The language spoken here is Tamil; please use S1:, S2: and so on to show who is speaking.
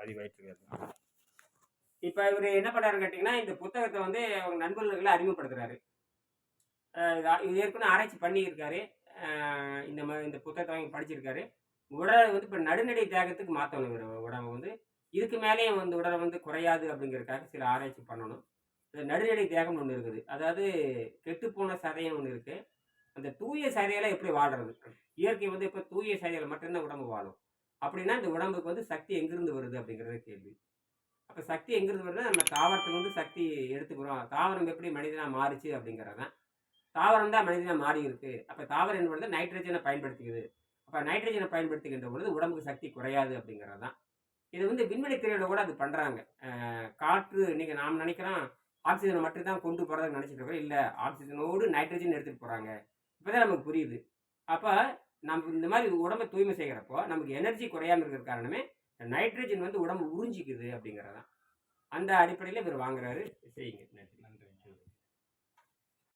S1: பதிவாயிட்டு
S2: இப்போ இவர் என்ன பண்ணாருன்னு கேட்டிங்கன்னா இந்த புத்தகத்தை வந்து அவங்க நண்பர்களுக்கு அறிமுகப்படுத்துறாரு. இது ஏற்கனவே ஆராய்ச்சி பண்ணியிருக்காரு. இந்த மாதிரி இந்த புத்தகத்தை வாங்கி படிச்சிருக்காரு. உடலை வந்து இப்போ நடுநடை தேகத்துக்கு மாற்றணும் இவர் உடம்பு வந்து. இதுக்கு மேலேயும் வந்து உடலை வந்து குறையாது அப்படிங்கிறதுக்காக சில ஆராய்ச்சி பண்ணணும். இந்த நடுநடை தேகம் ஒன்று இருக்குது. அதாவது கெட்டுப்போன சதையம் ஒன்று இருக்குது அந்த தூய சதையெல்லாம் எப்படி வாழ்றது? இயற்கை வந்து இப்போ தூய சதையில் மட்டும்தான் உடம்பு வாழும். அப்படின்னா இந்த உடம்புக்கு வந்து சக்தி எங்கிருந்து வருது அப்படிங்கிறது கேள்வி. அப்போ சக்தி எங்கிருந்து வருதுன்னா நம்ம தாவரத்துக்கு வந்து சக்தி எடுத்துக்கிறோம். தாவரம் எப்படி மனிதனாக மாறுச்சு அப்படிங்கிறது. தான் தாவரம் தான் மனிதனாக மாறி இருக்கு. அப்போ தாவரம் என்ன பண்ணுறது நைட்ரஜனை பயன்படுத்திக்குது. அப்போ நைட்ரஜனை பயன்படுத்துகின்ற பொழுது உடம்புக்கு சக்தி குறையாது அப்படிங்கிறது. தான் இது வந்து விண்வெளி துறையில கூட அது பண்ணுறாங்க காற்று நீங்கள் நாம் நினைக்கிறோம் ஆக்சிஜனை மட்டும் தான் கொண்டு போகிறத நினச்சிட்டு இருக்கோம். இல்லை ஆக்சிஜனோடு நைட்ரஜன் எடுத்துகிட்டு போகிறாங்க இப்போ தான் நமக்கு புரியுது. அப்போ நம்ம இந்த மாதிரி உடம்பை தூய்மை செய்கிறப்போ நமக்கு எனர்ஜி குறையாம இருக்கிற காரணமே நைட்ரஜன் வந்து உடம்பு உறிஞ்சிக்குது அப்படிங்கிறதான் அந்த அடிப்படையில் இவர் வாங்குறாரு செய்யுங்க. நன்றி.